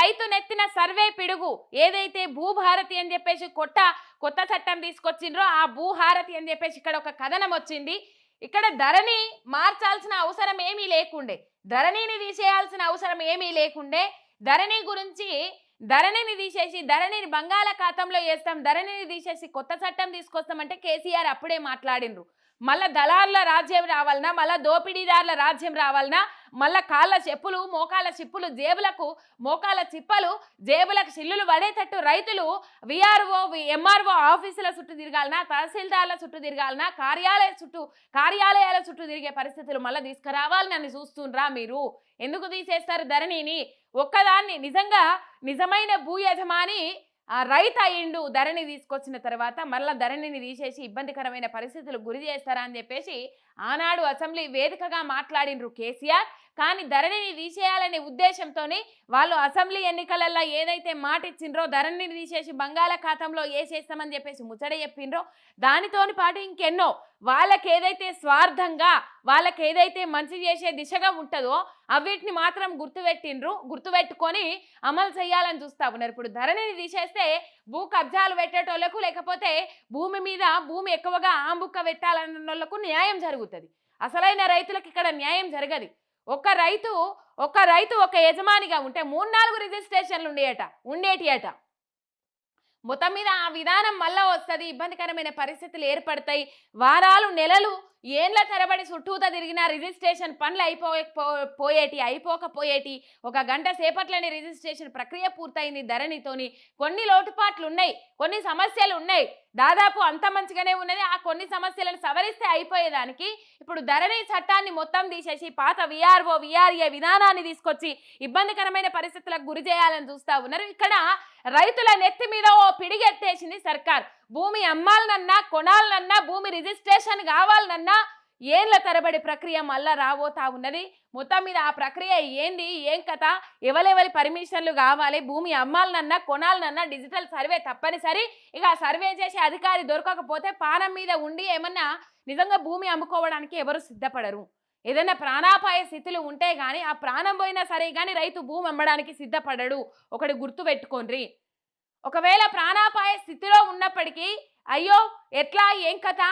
రైతు నెత్తిన సర్వే పిడుగు. ఏదైతే భూభారతి అని చెప్పేసి కొట్ట కొత్త చట్టం తీసుకొచ్చిండ్రో ఆ భూభారతి అని చెప్పేసి ఇక్కడ ఒక కథనం వచ్చింది. ఇక్కడ ధరణి మార్చాల్సిన అవసరం ఏమీ లేకుండే. ధరణిని తీసేయాల్సిన అవసరం ఏమీ లేకుండే. ధరణి గురించి ధరణిని తీసేసి ధరణిని బంగాళాఖాతంలో వేస్తాం ధరణిని తీసేసి కొత్త చట్టం తీసుకొస్తామంటే కేసీఆర్ అప్పుడే మాట్లాడిండ్రు. మళ్ళా దళారుల రాజ్యం రావాలనా? మళ్ళా దోపిడీదారుల రాజ్యం రావాలనా? మళ్ళా కాళ్ళ చెప్పులు మోకాళ్ళ చిప్పులు జేబులకు మోకాళ్ళ చిప్పలు జేబులకు చిల్లులు పడేటట్టు రైతులు విఆర్ఓ ఎంఆర్ఓ ఆఫీసుల చుట్టూ తిరగాలనా? తహసీల్దార్ల చుట్టూ తిరగాలనా? కార్యాలయ చుట్టూ కార్యాలయాల చుట్టూ తిరిగే పరిస్థితులు మళ్ళీ తీసుకురావాలని నన్ను చూస్తుండ్రా మీరు. ఎందుకు తీసేస్తారు ధరణిని? ఒక్కదాన్ని నిజంగా నిజమైన భూ యజమాని రైతు అయిండు ధరణి తీసుకొచ్చిన తర్వాత మళ్ళా ధరణిని తీసేసి ఇబ్బందికరమైన పరిస్థితులు గురి చేస్తారా అని చెప్పేసి ఆనాడు అసెంబ్లీ వేదికగా మాట్లాడినరు కేసీఆర్. కానీ ధరణిని తీసేయాలనే ఉద్దేశంతోనే వాళ్ళు అసెంబ్లీ ఎన్నికలలో ఏదైతే మాట ఇచ్చిండ్రో ధరణిని తీసేసి బంగాళాఖాతంలో వేసేస్తామని చెప్పేసి ముచ్చట చెప్పిండ్రో. దానితోని పాటు ఇంకెన్నో వాళ్ళకి ఏదైతే స్వార్థంగా వాళ్ళకి ఏదైతే మంచి చేసే దిశగా ఉంటుందో అవిటిని మాత్రం గుర్తుపెట్టిండ్రు. గుర్తుపెట్టుకొని అమలు చేయాలని చూస్తా ఉన్నారు. ఇప్పుడు ధరణిని తీసేస్తే భూ కబ్జాలు పెట్టేటోళ్ళకు లేకపోతే భూమి మీద భూమి ఎక్కువగా ఆంబుక్క పెట్టాలన్న వాళ్ళకు న్యాయం జరుగుతుంది. అసలైన రైతులకు ఇక్కడ న్యాయం జరగదు. ఒక రైతు ఒక రైతు ఒక యజమానిగా ఉంటే మూడు నాలుగు రిజిస్ట్రేషన్లు ఉండేయట ఉండేటియట. మొత్తం మీద ఆ విధానం మళ్ళా వస్తుంది. ఇబ్బందికరమైన పరిస్థితులు ఏర్పడతాయి. వారాలు నెలలు ఏండ్ల తరబడి చుట్టూత తిరిగిన రిజిస్ట్రేషన్ పనులు అయిపోయే పో- పోయేటి అయిపోకపోయేటి ఒక గంట సేపట్లోనే రిజిస్ట్రేషన్ ప్రక్రియ పూర్తయింది ధరణితోని. కొన్ని లోటుపాట్లు ఉన్నాయి కొన్ని సమస్యలు ఉన్నాయి. దాదాపు అంత మంచిగానే ఉన్నది. ఆ కొన్ని సమస్యలను సవరిస్తే అయిపోయేదానికి ఇప్పుడు ధరణి చట్టాన్ని మొత్తం తీసేసి పాత విఆర్ఓ విఆర్ఏ విధానాన్ని తీసుకొచ్చి ఇబ్బందికరమైన పరిస్థితులకు గురి చేయాలని చూస్తా ఉన్నారు. ఇక్కడ రైతుల నెత్తి మీద ఓ పిడిగెత్తేసింది సర్కార్. భూమి అమ్మాలనన్నా కొనాలనన్నా భూమి రిజిస్ట్రేషన్ కావాలనన్నా ఏండ్ల తరబడి ప్రక్రియ మళ్ళా రాబోతా ఉన్నది? మొత్తం మీద ఆ ప్రక్రియ ఏంది? ఏం కథ? ఎవరెవరి పర్మిషన్లు కావాలి? భూమి అమ్మాలనన్నా కొనాలనన్నా డిజిటల్ సర్వే తప్పనిసరి. ఇక ఆ సర్వే చేసే అధికారి దొరకకపోతే పానం మీద ఉండి ఏమన్నా నిజంగా భూమి అమ్ముకోవడానికి ఎవరు సిద్ధపడరు? ఏదైనా ప్రాణాపాయ స్థితులు ఉంటే కానీ ఆ ప్రాణం పోయినా సరే కానీ రైతు భూమి అమ్మడానికి సిద్ధపడడు. ఒకటి గుర్తు పెట్టుకోండి ఒకవేళ ప్రాణాపాయ స్థితిలో ఉన్నప్పటికీ అయ్యో ఎట్లా ఏం కథ?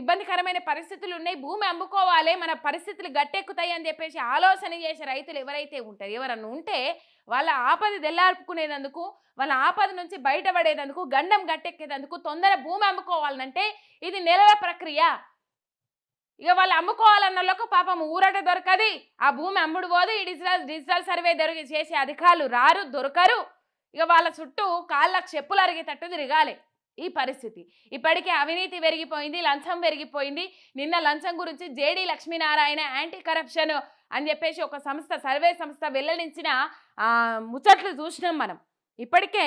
ఇబ్బందికరమైన పరిస్థితులు ఉన్నాయి భూమి అమ్ముకోవాలి మన పరిస్థితులు గట్టెక్కుతాయి అని చెప్పేసి ఆలోచన చేసే రైతులు ఎవరైతే ఉంటారు ఎవరన్నా ఉంటే వాళ్ళ ఆపద దెల్లార్పుకునేందుకు వాళ్ళ ఆపద నుంచి బయటపడేందుకు గండం గట్టెక్కేందుకు తొందర భూమి అమ్ముకోవాలంటే ఇది నెలల ప్రక్రియ. ఇక వాళ్ళు అమ్ముకోవాలన్న పాపం ఊరట దొరకది. ఆ భూమి అమ్ముడు పోదు ఈ డిజిటల్ డిజిటల్ సర్వే దొరికి చేసే అధికారులు రారు దొరకరు. ఇక వాళ్ళ చుట్టూ కాళ్ళకు చెప్పులు అరిగేటట్టు తిరగాలి ఈ పరిస్థితి. ఇప్పటికే అవినీతి పెరిగిపోయింది లంచం పెరిగిపోయింది. నిన్న లంచం గురించి జేడి లక్ష్మీనారాయణ యాంటీ కరప్షన్ అని చెప్పేసి ఒక సంస్థ సర్వే సంస్థ వెల్లడించిన ముచ్చట్లు చూసినాం మనం. ఇప్పటికే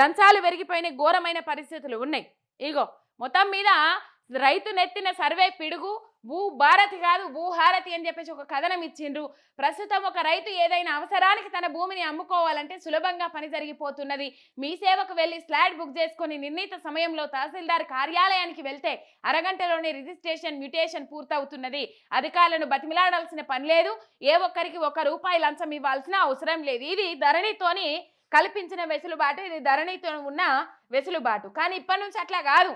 లంచాలు పెరిగిపోయిన ఘోరమైన పరిస్థితులు ఉన్నాయి. ఇగో మొత్తం మీద రైతు నెత్తిన సర్వే పిడుగు భూ భారతి కాదు భూహారతి అని చెప్పేసి ఒక కథనం ఇచ్చిండ్రు. ప్రస్తుతం ఒక రైతు ఏదైనా అవసరానికి తన భూమిని అమ్ముకోవాలంటే సులభంగా పని జరిగిపోతున్నది. మీ సేవకు వెళ్ళి స్లాట్ బుక్ చేసుకుని నిర్ణీత సమయంలో తహసీల్దార్ కార్యాలయానికి వెళ్తే అరగంటలోనే రిజిస్ట్రేషన్ మ్యూటేషన్ పూర్తవుతున్నది. అధికారులను బతిమిలాడాల్సిన పని లేదు. ఏ ఒక్కరికి ఒక రూపాయి లంచం ఇవ్వాల్సిన అవసరం లేదు. ఇది ధరణితోని కల్పించిన వెసులుబాటు. ఇది ధరణితో ఉన్న వెసులుబాటు. కానీ ఇప్పటి నుంచి అట్లా కాదు.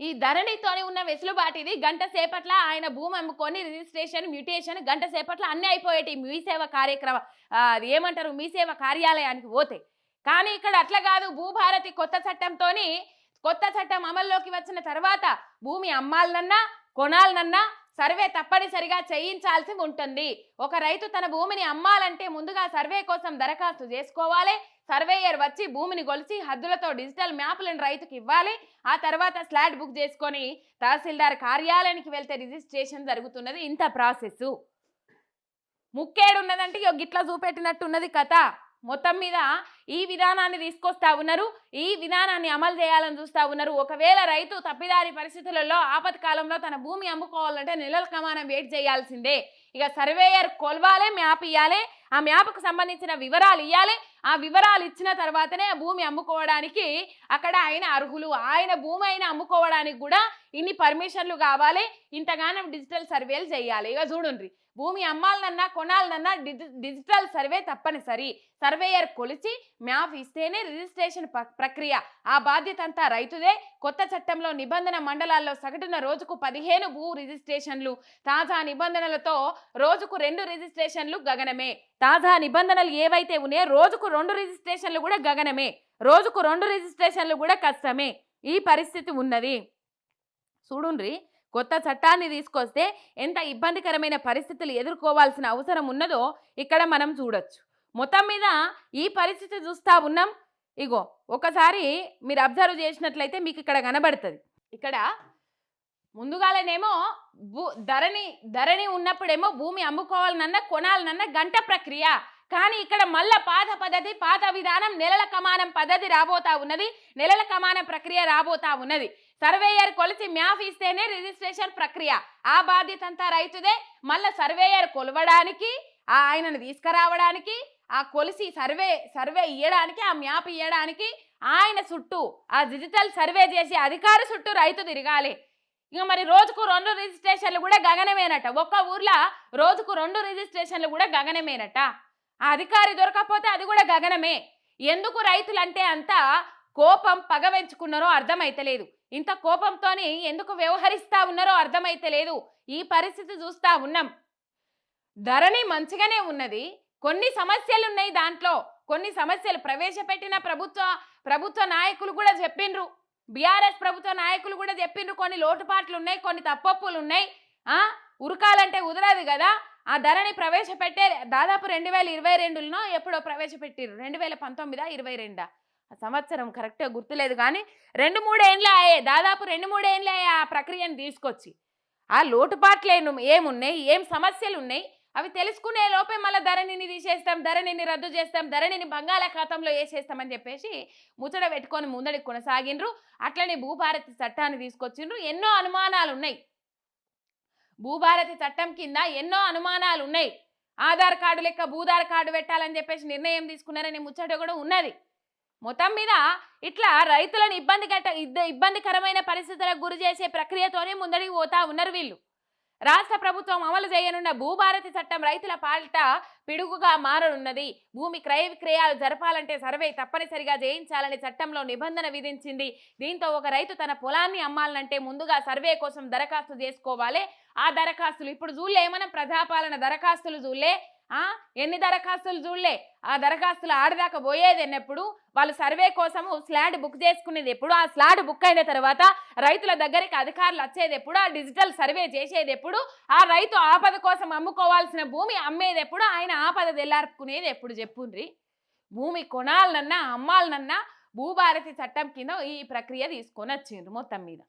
ఈ ధరణితోని ఉన్న వెసులుబాటు ఇది. గంట సేపట్ల ఆయన భూమి అమ్ముకొని రిజిస్ట్రేషన్ మ్యూటేషన్ గంట సేపట్ల అన్నీ అయిపోయేటి మీ సేవ కార్యక్రమ అది ఏమంటారు? మీ సేవ కార్యాలయానికి పోతే. కానీ ఇక్కడ అట్లా కాదు. భూభారతి కొత్త చట్టంతోని కొత్త చట్టం అమల్లోకి వచ్చిన తర్వాత భూమి అమ్మాలనన్నా కొనాలనన్నా సర్వే తప్పనిసరిగా చేయించాల్సి ఉంటుంది. ఒక రైతు తన భూమిని అమ్మాలంటే ముందుగా సర్వే కోసం దరఖాస్తు చేసుకోవాలి. సర్వేయర్ వచ్చి భూమిని కొలిచి హద్దులతో డిజిటల్ మ్యాప్లను రైతుకి ఇవ్వాలి. ఆ తర్వాత స్లాట్ బుక్ చేసుకొని తహసీల్దార్ కార్యాలయానికి వెళ్తే రిజిస్ట్రేషన్ జరుగుతున్నది. ఇంత ప్రాసెస్ ముక్కేడు ఉన్నదంటే ఇగో చూపెట్టినట్టున్నది కథ. మొత్తం మీద ఈ విధానాన్ని తీసుకొస్తా ఉన్నారు. ఈ విధానాన్ని అమలు చేయాలని చూస్తా ఉన్నారు. ఒకవేళ రైతు తప్పిదారి పరిస్థితులలో ఆపత్కాలంలో తన భూమి అమ్ముకోవాలంటే నెలల కమానం వెయిట్ చేయాల్సిందే. ఇక సర్వేయర్ కొలవాలి మ్యాప్ ఇవ్వాలి ఆ మ్యాప్కు సంబంధించిన వివరాలు ఇవ్వాలి ఆ వివరాలు ఇచ్చిన తర్వాతనే భూమి అమ్ముకోవడానికి అక్కడ ఆయన అర్హులు. ఆయన భూమి అయినా అమ్ముకోవడానికి కూడా ఇన్ని పర్మిషన్లు కావాలి. ఇంతగానం డిజిటల్ సర్వేలు చేయాలి. ఇక చూడండి భూమి అమ్మాలనన్నా కొనాలనన్నా డి డిజిటల్ సర్వే తప్పనిసరి. సర్వేయర్ కొలిచి మ్యాప్ ఇస్తేనే రిజిస్ట్రేషన్ ప- ప్రక్రియ. ఆ బాధ్యత అంతా రైతుదే. కొత్త చట్టంలో నిబంధన మండలాల్లో సగటున రోజుకు పదిహేను భూ రిజిస్ట్రేషన్లు. తాజా నిబంధనలతో రోజుకు రెండు రిజిస్ట్రేషన్లు గగనమే. తాజా నిబంధనలు ఏవైతే ఉన్నాయో రోజుకు రెండు రిజిస్ట్రేషన్లు కూడా గగనమే. రోజుకు రెండు రిజిస్ట్రేషన్లు కూడా కష్టమే. ఈ పరిస్థితి ఉన్నది. చూడుండ్రి కొత్త చట్టాన్ని తీసుకొస్తే ఎంత ఇబ్బందికరమైన పరిస్థితులు ఎదుర్కోవాల్సిన అవసరం ఉన్నదో ఇక్కడ మనం చూడొచ్చు. మొత్తం మీద ఈ పరిస్థితి చూస్తా ఉన్నాం. ఇగో ఒకసారి మీరు అబ్జర్వ్ చేసినట్లయితే మీకు ఇక్కడ కనబడుతుంది. ఇక్కడ ముందుగాలనేమో భూ ధరణి ధరణి ఉన్నప్పుడేమో భూమి అమ్ముకోవాలనన్నా కొనాలనన్నా గంట ప్రక్రియ. కానీ ఇక్కడ మళ్ళా పాత పద్ధతి పాత విధానం నెలల కమానం పద్ధతి రాబోతా ఉన్నది. నెలల కమానం ప్రక్రియ రాబోతా ఉన్నది. సర్వేయర్ కొలిసి మ్యాప్ ఇస్తేనే రిజిస్ట్రేషన్ ప్రక్రియ. ఆ బాధ్యత అంతా రైతుదే. మళ్ళా సర్వేయర్ కొలవడానికి ఆ ఆయనను తీసుకురావడానికి ఆ కొలిసి సర్వే సర్వే ఇయ్యడానికి ఆ మ్యాప్ ఇయ్యడానికి ఆయన చుట్టూ ఆ డిజిటల్ సర్వే చేసి అధికారి చుట్టూ రైతు తిరగాలి. ఇక మరి రోజుకు రెండు రిజిస్ట్రేషన్లు కూడా గగనమేనట. ఒక్క ఊర్లో రోజుకు రెండు రిజిస్ట్రేషన్లు కూడా గగనమేనట. ఆ అధికారి దొరకకపోతే అది కూడా గగనమే. ఎందుకు రైతులంటే అంత కోపం పగ పెంచుకున్నారో అర్థమైతలేదు ఇంత కోపంతోని ఎందుకు వ్యవహరిస్తా ఉన్నారో అర్థమైతలేదు ఈ పరిస్థితి చూస్తా ఉన్నాం. ధరణి మంచిగానే ఉన్నది. కొన్ని సమస్యలు ఉన్నాయి దాంట్లో. కొన్ని సమస్యలు ప్రవేశపెట్టిన ప్రభుత్వ ప్రభుత్వ నాయకులు కూడా చెప్పిండ్రు. బీఆర్ఎస్ ప్రభుత్వ నాయకులు కూడా చెప్పిండ్రు కొన్ని లోటుపాట్లు ఉన్నాయి కొన్ని తప్పొప్పులు ఉన్నాయి. ఆ? ఉరకాలంటే కుదరదు కదా. ఆ ధరని ప్రవేశపెట్టే దాదాపు రెండు వేల ఇరవై రెండులో ఎప్పుడో ప్రవేశపెట్టిర్రు. రెండు వేల పంతొమ్మిదా ఇరవై రెండా? ఆ సంవత్సరం కరెక్ట్గా గుర్తులేదు కానీ రెండు మూడేండ్లు అయ్యే దాదాపు రెండు మూడేండ్లు అయ్యే ఆ ప్రక్రియను తీసుకొచ్చి. ఆ లోటుపాట్లు ఏమున్నాయి? ఏం సమస్యలు ఉన్నాయి అవి తెలుసుకునే లోపే మళ్ళీ ధరణిని తీసేస్తాం ధరణిని రద్దు చేస్తాం ధరణిని బంగాళాఖాతంలో వేసేస్తామని చెప్పేసి ముచ్చట పెట్టుకొని ముందడికి కొనసాగిండ్రు. అట్లనే భూభారతి చట్టాన్ని తీసుకొచ్చిండ్రు. ఎన్నో అనుమానాలు ఉన్నాయి భూభారతి చట్టం కింద ఎన్నో అనుమానాలు ఉన్నాయి ఆధార్ కార్డు లెక్క భూధార్ కార్డు పెట్టాలని చెప్పేసి నిర్ణయం తీసుకున్నారనే ముచ్చట కూడా ఉన్నది. మొత్తం మీద ఇట్లా రైతులను ఇబ్బంది గట్ట ఇబ్బందికరమైన పరిస్థితులకు గురి చేసే ప్రక్రియతోనే ముందడికి పోతా ఉన్నారు వీళ్ళు. రాష్ట్ర ప్రభుత్వం అమలు చేయనున్న భూభారతి చట్టం రైతుల పాలిట పిడుగుగా మారనున్నది. భూమి క్రయ విక్రయాలు జరపాలంటే సర్వే తప్పనిసరిగా చేయించాలని చట్టంలో నిబంధన విధించింది. దీంతో ఒక రైతు తన పొలాన్ని అమ్మాలంటే ముందుగా సర్వే కోసం దరఖాస్తు చేసుకోవాలి. ఆ దరఖాస్తులు ఇప్పుడు జూలే మనం ప్రజాపాలన దరఖాస్తులు చూలే ఎన్ని దరఖాస్తులు చూడలే? ఆ దరఖాస్తులు ఆడదాకా పోయేది ఎన్నప్పుడు? వాళ్ళు సర్వే కోసము స్లాడ్ బుక్ చేసుకునేది ఎప్పుడు? ఆ స్లాడ్ బుక్ అయిన తర్వాత రైతుల దగ్గరికి అధికారులు వచ్చేది ఎప్పుడు? ఆ డిజిటల్ సర్వే చేసేది ఎప్పుడు? ఆ రైతు ఆపద కోసం అమ్ముకోవాల్సిన భూమి అమ్మేది ఎప్పుడు? ఆయన ఆపద తెల్లార్పుకునేది ఎప్పుడు చెప్పుండ్రి? భూమి కొనాలనన్నా అమ్మాలనన్నా భూభారతి చట్టం కింద ఈ ప్రక్రియ తీసుకొని వచ్చిండ్రు మొత్తం మీద.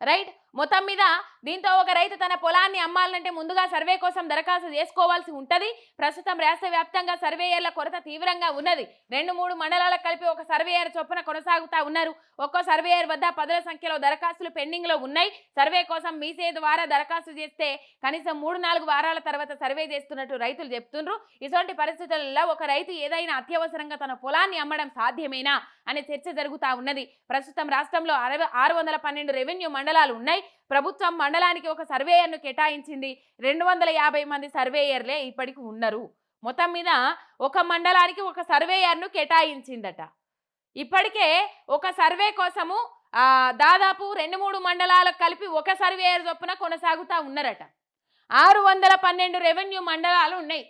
రైట్? మొత్తం మీద దీంతో ఒక రైతు తన పొలాన్ని అమ్మాలంటే ముందుగా సర్వే కోసం దరఖాస్తు చేసుకోవాల్సి ఉంటుంది. ప్రస్తుతం రాష్ట్ర వ్యాప్తంగా సర్వేయర్ల కొరత తీవ్రంగా ఉన్నది. రెండు మూడు మండలాలకు కలిపి ఒక సర్వేయర్ చొప్పున కొనసాగుతా ఉన్నారు. ఒక్కో సర్వేయర్ వద్ద పదుల సంఖ్యలో దరఖాస్తులు పెండింగ్లో ఉన్నాయి. సర్వే కోసం మీసే ద్వారా దరఖాస్తు చేస్తే కనీసం మూడు నాలుగు వారాల తర్వాత సర్వే చేస్తున్నట్టు రైతులు చెప్తుండ్రు. ఇటువంటి పరిస్థితులలో ఒక రైతు ఏదైనా అత్యవసరంగా తన పొలాన్ని అమ్మడం సాధ్యమేనా? అనే చర్చ జరుగుతా ఉన్నది. ప్రస్తుతం రాష్ట్రంలో అరవై ఆరు వందల పన్నెండు రెవెన్యూ మండలాలు ఉన్నాయి. ప్రభుత్వం మండలానికి ఒక సర్వేయర్ను కేటాయించింది. రెండు వందల యాభై మంది సర్వేయర్లే ఇప్పటికి ఉన్నారు. మొత్తం మీద ఒక మండలానికి ఒక సర్వేయర్ను కేటాయించిందట. ఇప్పటికే ఒక సర్వే కోసము దాదాపు రెండు మూడు మండలాలకు కలిపి ఒక సర్వేయర్ చొప్పున కొనసాగుతూ ఉన్నారట. ఆరు వందల పన్నెండు రెవెన్యూ మండలాలు ఉన్నాయి.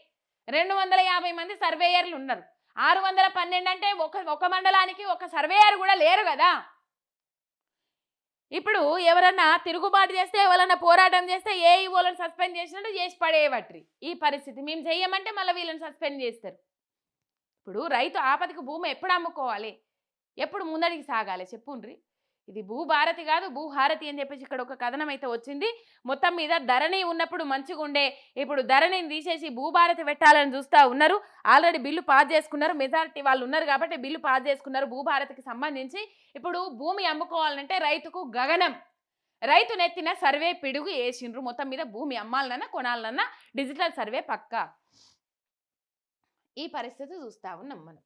రెండు వందల యాభై మంది సర్వేయర్లు ఉన్నారు. ఆరు వందల పన్నెండు అంటే ఒక ఒక మండలానికి ఒక సర్వేయర్ కూడా లేరు కదా. ఇప్పుడు ఎవరన్నా తిరుగుబాటు చేస్తే ఎవరన్నా పోరాటం చేస్తే ఏ వాళ్ళని సస్పెండ్ చేసినట్టు చేసి పడేయబట్రి. ఈ పరిస్థితి మేము చెయ్యమంటే మళ్ళీ వీళ్ళని సస్పెండ్ చేస్తారు. ఇప్పుడు రైతు ఆపదకు భూమి ఎప్పుడు అమ్ముకోవాలి? ఎప్పుడు ముందడికి సాగాలి? చెప్పుండ్రి. ఇది భూభారతి కాదు భూహారతి అని చెప్పేసి ఇక్కడ ఒక కథనం అయితే వచ్చింది. మొత్తం మీద ధరణి ఉన్నప్పుడు మంచిగా ఉండే ఇప్పుడు ధరణిని తీసేసి భూభారతి పెట్టాలని చూస్తా ఉన్నారు. ఆల్రెడీ బిల్లు పాస్ చేసుకున్నారు. మెజారిటీ వాళ్ళు ఉన్నారు కాబట్టి బిల్లు పాస్ చేసుకున్నారు భూభారతికి సంబంధించి. ఇప్పుడు భూమి అమ్ముకోవాలంటే రైతుకు గగనం. రైతు నెత్తిన సర్వే పిడుగు వేసిండ్రు. మొత్తం మీద భూమి అమ్మాలన్నా కొనాలన్నా డిజిటల్ సర్వే పక్కా. ఈ పరిస్థితి చూస్తా ఉన్నాం మనం.